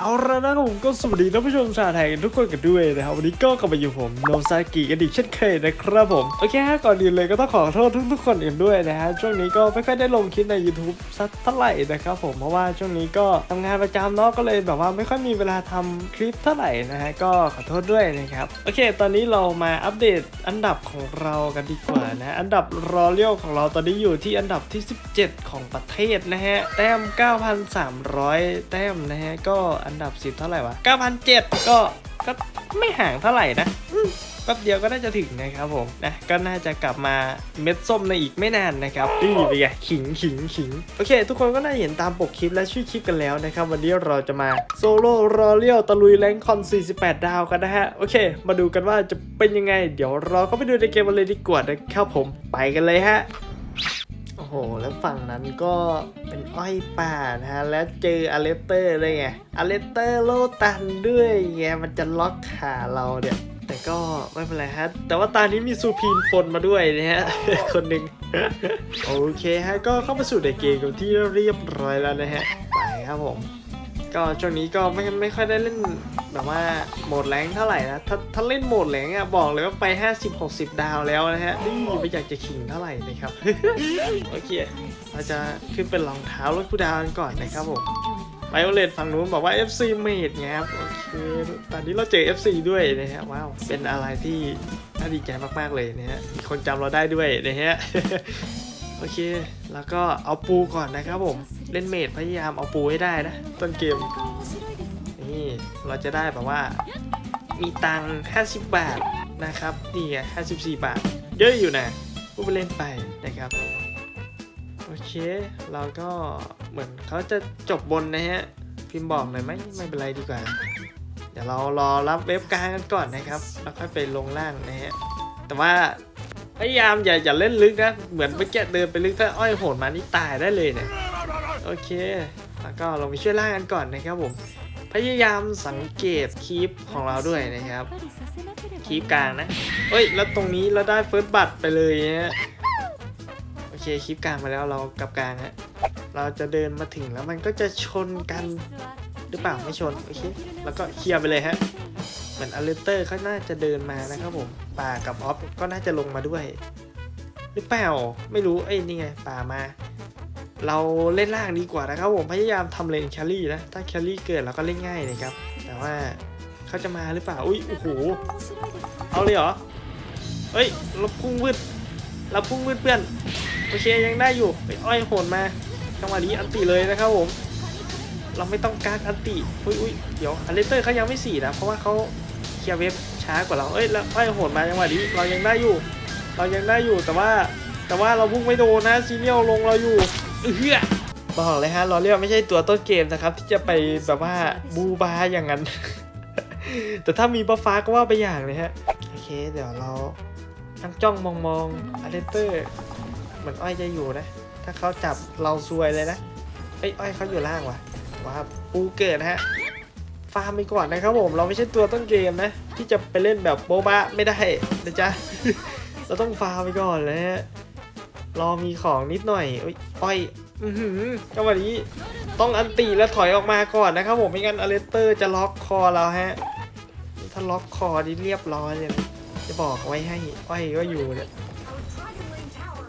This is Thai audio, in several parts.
เอาละนะครับผมก็สวัสดีท่านผู้ชมชาวไทยทุกคนกันด้วยนะครับ วันนี้ก็กลับมาอยู่ผมโนซากิกันอีกเช่นเคยนะครับผม โอเคฮะก่อนอื่นเลยก็ต้องขอโทษทุกๆคนอื่นด้วยนะฮะ ช่วงนี้ก็ไม่ค่อยได้ลงคลิปใน YouTube สักเท่าไหร่นะครับผมเพราะว่าช่วงนี้ก็ทำงานประจำเนาะก็เลยแบบว่าไม่ค่อยมีเวลาทำคลิปเท่าไหร่นะฮะก็ขอโทษด้วยนะครับโอเค ตอนนี้เรามาอัปเดตอันดับของเรากันดีกว่านะอันดับรอเลี้ยวของเราตอนนี้อยู่ที่อันดับที่ 17 ของประเทศนะฮะแต้ม 9,300 แต้มนะฮะก็อันดับ 10 เท่าไหร่วะ9,007ก็ก็ไม่ห่างเท่าไหร่นะอืมแป๊บเดียวก็น่าจะถึงนะครับผมนะก็น่าจะกลับมาเม็ดส้มในอีกไม่นานนะครับนี่เป็นไงขิงขิงขิงโอเค ทุกคนก็น่าจะเห็นตามปกคลิปและชื่อคลิปกันแล้วนะครับ วันนี้เราจะมาโซโล่รอเลี้ยวตะลุยแรงคอน 48 ดาวกันนะฮะ โอเค มาดูกันว่าจะเป็นยังไง เดี๋ยวเราเข้าไปดูในเกมกันเลยดีกว่านะครับผมไปกันเลยฮะโอ้โห แล้วฝั่งนั้นก็เป็นอ้อยป่านะฮะ และเจออเลสเตอร์ด้วยไงอเลสเตอร์โลตันด้วยไงมันจะล็อกขาเราเนี่ยแต่ก็ไม่เป็นไรฮะ แต่ว่าตอนนี้มีซูพีนปนมาด้วยนะฮะ คนหนึ่งโอเคฮะ ก็เข้ามาสู่ในเกมกันที่เรียบร้อยแล้วนะฮะ ไปครับผม ก็ช่วงนี้ก็ไม่ไม่ค่อยได้เล่นแบบว่าโหมดแรงเท่าไหร่นะ ถ้าถ้าเล่นโหมดแรงอะบอกเลยว่าไป 50 60 ดาวแล้วนะฮะนี่ไม่อยากจะขิงเท่าไหร่นะครับ โอเค เราจะขึ้นเป็นรองเท้ารถคูดาวกันก่อนนะครับผมไวโอเลตฝั่งนู้นบอกว่า FC เมดไงครับ โอเค ตอนนี้เราเจอ FC ด้วยนะฮะ ว้าว เป็นอะไรที่น่าดีใจมากๆเลยนะฮะ มีคนจำเราได้ด้วยนะฮะ อเค แล้วก็เอาปูก่อนนะครับผม เล่นเมดพยายามเอาปูให้ได้นะ ต้นเกม นี่เราจะได้แบบว่า มีตังค์50 บาทนะครับ นี่ไง54 บาท เยอะอยู่นะพูดไปเล่นไปนะครับ โอเค เราก็เหมือนเขาจะจบบนนะฮะ พิมพ์บอกหน่อยไหมไม่เป็นไรดีกว่า เดี๋ยวเรารอรับเว็บกลางกันก่อนนะครับ แล้วค่อยไปลงล่างนะฮะ แต่ว่า พยายามอย่าอย่าเล่นลึกนะ เหมือนเมื่อกี้เดินไปลึกถ้าอ้อยโหดมานี่ตายได้เลยเนี่ย โอเค แล้วก็ลงไปช่วยล่างกันก่อนนะครับผม พยายามสังเกตคีปของเราด้วยนะครับ คีปกลางนะเฮ้ย แล้วตรงนี้เราได้เฟิร์สบัตไปเลยฮะโอเคคลิปกลางมาแล้วเรากลับกลางฮะ เราจะเดินมาถึงแล้วมันก็จะชนกันหรือเปล่าไม่ชน โอเค แล้วก็เคลียร์ไปเลยฮะ มือนอเลเตอร์เขาน่าจะเดินมานะครับผมป่ากับออฟก็น่าจะลงมาด้วย หรือเปล่าไม่รู้เอ้ยนี่ไงป่ามา เราเล่นล่างดีกว่านะครับผมพยายามทำเลนแคลรี่นะถ้าแคลรี่เกิดเราก็เล่นง่ายนะครับ แต่ว่าเขาจะมาหรือเปล่าอุ้ยโอ้โหเอาเลยเหรอเฮ้ยเราพุ่งวืดเราพุ่งวืดเพื่อนโอเคยังได้อยู่ไปอ้อยโหนมาจังหวะนี้อันติเลยนะครับผมเราไม่ต้องการอันติอุ้ยอุ้ยเดี๋ยวอันเลเตอร์เขายังไม่สี่นะ เพราะว่าเขา ลียร์เว็บช้ากว่าเรา เอ้ยแล้วอ้อยโหนมาจังหวะนี้เรายังได้อยู่ เรายังได้อยู่แต่ว่าแต่ว่าเราพุ่งไม่โดนนะซีเนียลลงเราอยู่เอื้อบอกเลยฮะเราเรียกไม่ใช่ตัวต้นเกมนะครับ ที่จะไปแบบว่าบูบาอย่างนั้น แต่ถ้ามีบัฟฟ้าก็ว่าไปอย่างเลยฮะ โอเค เดี๋ยวเราตั้งจ้องมองมองอาเลเตอร์เหมือนอ้อยจะอยู่นะ ถ้าเขาจับเราซวยเลยนะไอ้ยอ้อยเขาอยู่ล่างว่ะว้าปูเกิดฮะ ฟาร์มไปก่อนนะครับผมเราไม่ใช่ตัวต้นเกมนะ ที่จะไปเล่นแบบโบบะไม่ได้นะจ๊ะเราต้องฟาร์มไปก่อนเลยฮะรอมีของนิดหน่อยอ้อยอือหือจังหวะนี้ต้องอันตีแล้วถอยออกมาก่อนนะครับผมไม่งั้นอเลสเตอร์จะล็อกคอเราฮะถ้าล็อกคอนี่เรียบร้อยเลยจะบอกไว้ให้อ้อยก็อยู่เนี่ย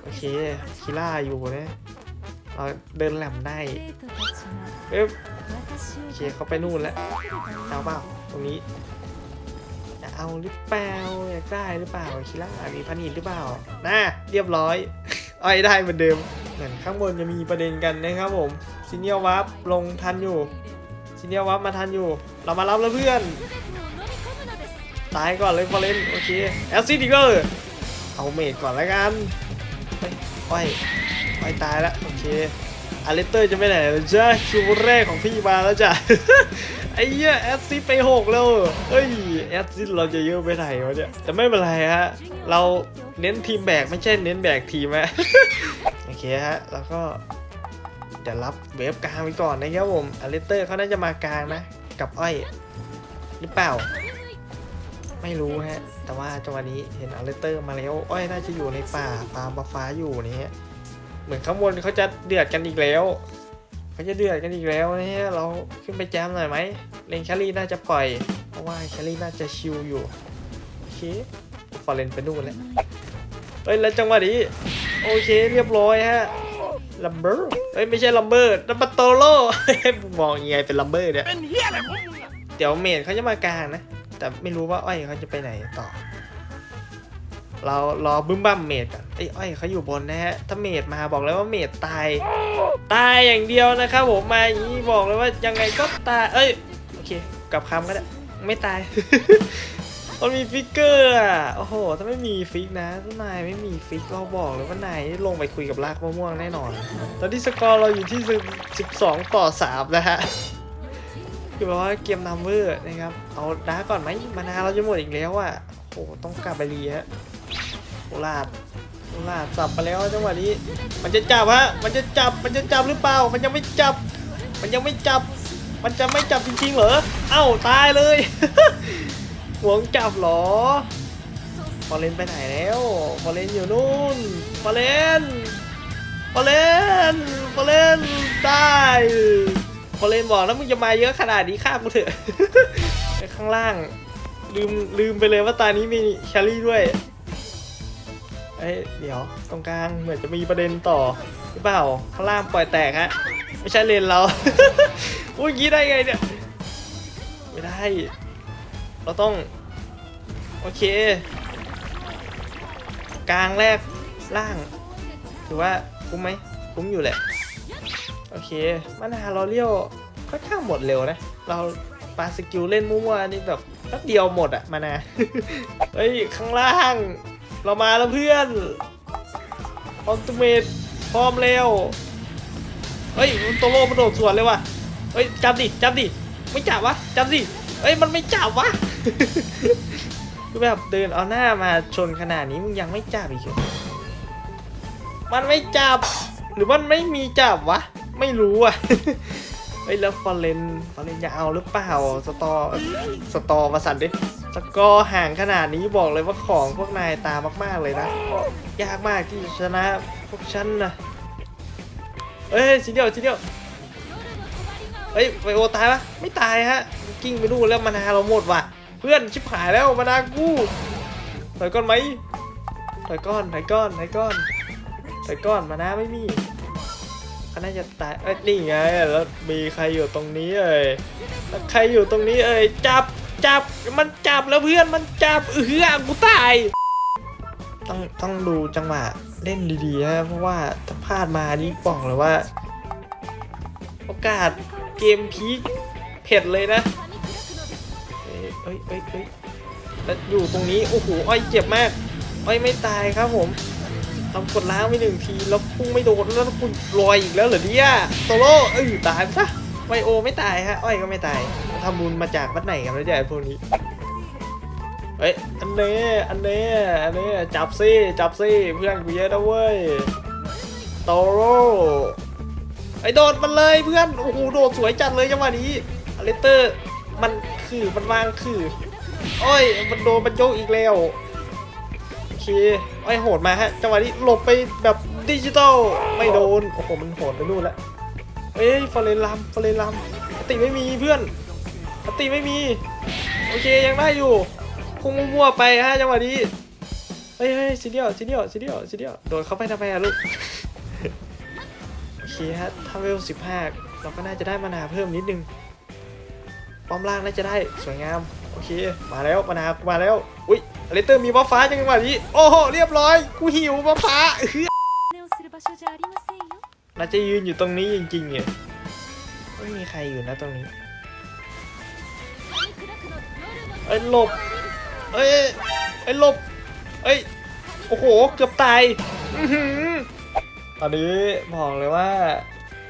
โอเคคิล่าอยู่นะเราเดินแหลมได้เอ๊บ โอเคเขาไปนู่นแล้วเอาเปล่าตรงนี้จะเอาหรือเปล่าอยากได้หรือเปล่าคิล่ามีพันหินหรือเปล่าน่าเรียบร้อยอ้อยได้เหมือนเดิมเหมือนข้างบนจะมีประเด็นกันนะครับผมซีเนียวับลงทันอยู่ซีเนียวับมาทันอยู่ เรามารับแล้วเพื่อนตายก่อนเลยฟอเรนโอเคแอลซิดอีกแล้วเหรอเอาเมดก่อนแล้วกันเฮ้ยอ้อยอ้อยตายแล้วโอเค อาเลสเตอร์จะไม่ไหนแล้วจ้าคิวแรกของพี่มาแล้วจ้ะไอ้เหี้ยแอดซิไปหกแล้วเฮ้ยแอดซิเราจะเยอะไปไหนวะเนี่ยแต่ไม่เป็นไรฮะ เราเน้นทีมแบกไม่ใช่เน้นแบกทีมฮะโอเคฮะ แล้วก็เดี๋ยวรับเวฟกลางไปก่อนนะครับผมอาเลสเตอร์เขาน่าจะมากลางนะ กับอ้อยหรือเปล่า ไม่รู้ฮะ แต่ว่าจังหวะนี้เห็นอเลสเตอร์มาแล้ว อ้อยน่าจะอยู่ในป่าฟาร์มบัฟฟ้าอยู่นี่ฮะ เหมือนข้างบนเขาจะเดือดกันอีกแล้วเขาจะเดือดกันอีกแล้วนะฮะเราขึ้นไปแจมหน่อยไหมเลนแคลรี่น่าจะปล่อย เพราะว่าแคลรี่น่าจะชิลอยู่โอเคฟอร์เรนไปนู่นแล้วเฮ้ยแล้วจังหวะนี้โอเคเรียบร้อยฮะลัมเบอร์เฮ้ยไม่ใช่ลัมเบอร์นัมบัตโตโร่มองยังไงเป็นลัมเบอร์เนี่ยเป็นเฮียอะไรของมึงเดี๋ยวเมดเขาจะมากลางนะ แต่ไม่รู้ว่าอ้อยเขาจะไปไหนต่อ เรารอบึ้มบั้มเมดก่อนไอ้ยอ้อยเขาอยู่บนนะฮะ ถ้าเมดมาบอกเลยว่าเมดตาย ตายอย่างเดียวนะครับผมมาอย่างนี้บอกเลยว่ายังไงก็ตาย เอ้ย โอเค กลับคำก็ได้ ไม่ตาย มันมีฟิกเกอร์อะ โอ้โห ถ้าไม่มีฟิกนะถ้านายไม่มีฟิกก็บอกเลยว่านายลงไปคุยกับลากมะม่วงแน่นอน ตอนนี้สกอร์เราอยู่ที่ 12 ต่อ 3 นะฮะคือแบบว่าเกมนัมเบอร์นะครับ เอาดาร์ก่อนไหมมานาเราจะหมดอีกแล้วอะโอ้โหต้องกลับไปรีฮะ ลาดโอลาดสับไปแล้วจังหวะนี้ มันจะจับฮะ มันจะจับ มันจะจับหรือเปล่า มันยังไม่จับ มันยังไม่จับ มันจะไม่จับจริงๆเหรอ เอ้าตายเลย หวงจับเหรอฟอเรนไปไหนแล้วฟอเรนอยู่นู่นฟอเรนฟอเรนฟอเรนได้ฟอเรนบอกแล้วมึงจะมาเยอะขนาดนี้ฆ่ากูเถอะ ข้างล่าง ลืมลืมไปเลยว่าตานี้มีแคลรี่ด้วย อ้ยเดี๋ยวตรงกลางเหมือนจะมีประเด็นต่อหรือเปล่าข้างล่างปล่อยแตกฮะไม่ใช่เลนเรา อุ้ยอยางงี้ได้ไงเนี่ยไม่ได้ เราต้อง โอเค กลางแรกล่าง ถือว่าคุ้มไหมคุ้มอยู่แหละ โอเคมานาเราเลี้ยวค่อนข้างหมดเร็วนะ เราปาสกิลเล่นมั่วๆนี่แบบแป๊บเดียวหมดอะมานา เฮ้ย ข้างล่าง เรามาแล้วเพื่อนออ t ต m เมทพร้อมแล้วเฮ้ยมันโตโร่มันโดดสวนเลยว่ะเฮ้ยจับดิจับดิไม่จับวะจับสิเฮ้ยมันไม่จับวะคือแบบเดินเอาหน้ามาชนขนาดนี้มึงยังไม่จับอีกเหรอมันไม่จับ หรือมันไม่มีจับวะ ไม่รู้อะเฮ้ยแล้วฟอร์เรนฟอร์เรนจะเอาหรือเปล่าสตอสตอมาสั่นดิ สกอร์ห่างขนาดนี้บอกเลยว่าของพวกนายตามมากๆเลยนะ ยากมากที่จะชนะพวกฉันนะเอ้ยทีเดียวทีเดียวเฮ้ยไวโอตายปะไม่ตายฮะกิ้งไปดูแล้วมานาเราหมดว่ะ เพื่อนชิบหายแล้วมานากูถอยก้อนไหมถอยก้อนถอยก้อนถอยก้อนถอยก้อนมานาไม่มีเขาน่าจะตายเอ้ยนี่ไงแล้วมีใครอยู่ตรงนี้เอ่ยใครอยู่ตรงนี้เอ่ยจับ จับ มันจับแล้วเพื่อนมันจับเออกูตาย ต้องต้องดูจังหวะเล่นดีๆนะเพราะว่าถ้าพลาดมานี่บอกเลยว่า โอกาสเกมพีคเผ็ดเลยนะเอ้ยเอ้ยเอ้ยเอ้ยแล้วอยู่ตรงนี้โอ้โหอ้อยเจ็บมากอ้อยไม่ตายครับผมทำกดล้างไปหนึ่งทีแล้วพุ่งไม่โดนแล้วคุณลอยอีกแล้วเหรอเนี่ยโตโร่เออตายไปซะ ไวโอไม่ตายฮะ อ้อยก็ไม่ตายทำบุญมาจากวัดไหนกันแล้วเนี่ยพวกนี้ เฮ้ย อันเนี้อันเนี้อันเนี้จับซี่ จับซี่เพื่อนกูเยอะนะเว้ย โตโร่ไอโดดมันเลยเพื่อน โอ้โห โดดสวยจัดเลยจังหวะนี้อเลสเตอร์ มันคือ มันวางคือ อ้อย มันโดนมันโยกอีกแล้วโอเคไอยโหดมาฮะ จังหวะนี้หลบไปแบบดิจิตอล ไม่โดน โอ้โห มันโหดไปนู่นแล้ว เอ้ยฟอเรนลัมฟอเรนลัมอติไม่มีเพื่อนอติไม่มี โอเคยังได้อยู่พุ่งมั่วไปฮะจังหวะนี้เฮ้ยเฮ้ยซีเดียวซีเดียวซีเดียวซีเดียวโดดเข้าไปทำไมอะลูกโอเคฮะถ้าเวล15เราก็น่าจะได้มานาเพิ่มนิดนึงป้อมล่างน่าจะได้สวยงามโอเคมาแล้วมานามาแล้วอุ้ยอเลเตอร์มีบัฟฟ้าจังหวะนี้โอ้โหเรียบร้อย กูหิวบัฟฟ้า น่าจะยืนอยู่ตรงนี้จริงๆเนี่ยไม่มีใครอยู่นะตรงนี้ เอ้ยหลบ เอ้ยเอ้ยหลบ เอ้ย โอ้โห เกือบตายตอนนี้บอกเลยว่า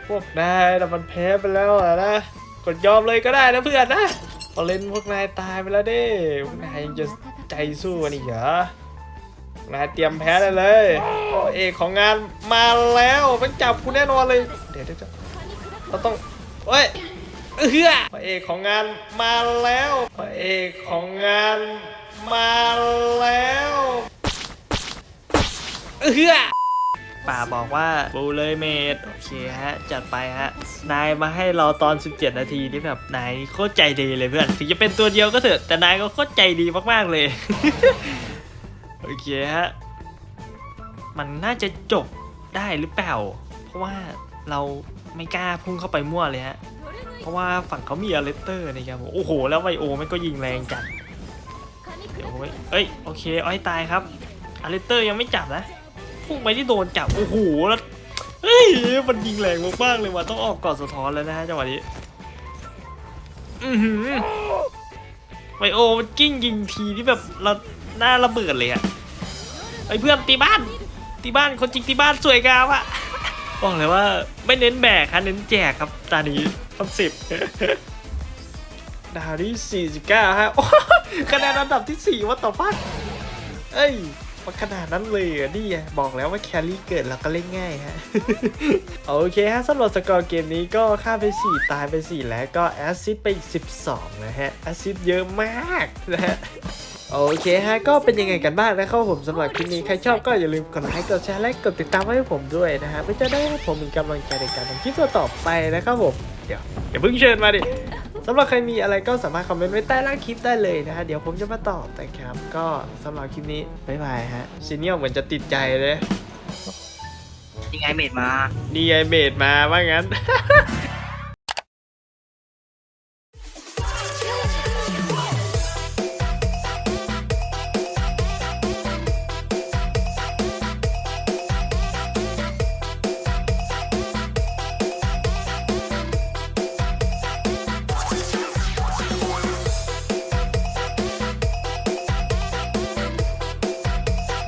พวกนายแต่มันแพ้ไปแล้วนะ กดยอมเลยก็ได้นะเพื่อนนะพอเล่นพวกนายตายไปแล้วเด้พวกนายยังจะใจสู้กันอีกเหรอ นายเตรียมแพ้ได้เลยพระเอกของงานมาแล้วมันจับกูแน่นอนเลยเดี๋ยวเดี๋ยวเดี๋ยวเราต้องเฮ้ยเอื้อพระเอกของงานมาแล้วพระเอกของงานมาแล้วเอื้อป่าบอกว่าบูเลยเมดโอเคฮะ จัดไปฮะ นายมาให้เราตอน 17 นาทีนี่แบบนายโคตรใจดีเลยเพื่อน ถึงจะเป็นตัวเดียวก็เถอะ แต่นายก็โคตรใจดีมาก ๆ เลย โอเคฮะ มันน่าจะจบได้หรือเปล่า เพราะว่าเราไม่กล้าพุ่งเข้าไปมั่วเลยฮะ เพราะว่าฝั่งเขามีอเลสเตอร์นะครับผมโอ้โห แล้วไวโอมันก็ยิงแรงจัดเดี๋ยวไว้เอ้ย โอเคเอาให้ตายครับอเลสเตอร์ยังไม่จับนะ พุ่งไปที่โดนจับ โอ้โห แล้ว เฮ้ย มันยิงแรงมากๆเลยว่ะ ต้องออกก่อนสะท้อนแล้วนะฮะจังหวะนี้ อือหือไวโอมันกิ้งยิงทีที่แบบเรา หน้าระเบิดเลยอะไอ้เพื่อนตีบ้านตีบ้านคนจริงตีบ้านสวยงามอะบอกเลยว่าไม่เน้นแบกครับเน้นแจกครับตานี้คอนสิบดาวที่ 49 ฮะโอ้คะแนนอันดับที่ 4ว่าต่อฟักเอ้ยมันขนาดนั้นเลยนี่บอกแล้วว่าแครี่เกิดเราก็เล่นง่ายฮะ โอเคฮะสำหรับสกอร์เกมนี้ก็ฆ่าไป 4 ตายไป 4 แล้วก็แอสซิสต์ไปอีก 12 นะฮะ แอสซิสต์เยอะมากนะฮะ โอเคฮะ ก็เป็นยังไงกันบ้างนะครับผมสำหรับคลิปนี้ ใครชอบก็อย่าลืมกดไลค์กดแชร์และกดติดตามให้ผมด้วยนะฮะเพื่อจะได้ให้ผมมีกำลังใจในการทำคลิปต่อๆไปนะครับผม เดี๋ยวอย่าเพิ่งเชิญมาดิสำหรับใครมีอะไรก็สามารถคอมเมนต์ไว้ใต้ล่างคลิปได้เลยนะฮะ เดี๋ยวผมจะมาตอบนะครับ ก็สำหรับคลิปนี้บ๊ายบายฮะซีเนียลเหมือนจะติดใจเลยยังไงเมดมานี่ไอเบดมาว่างั้น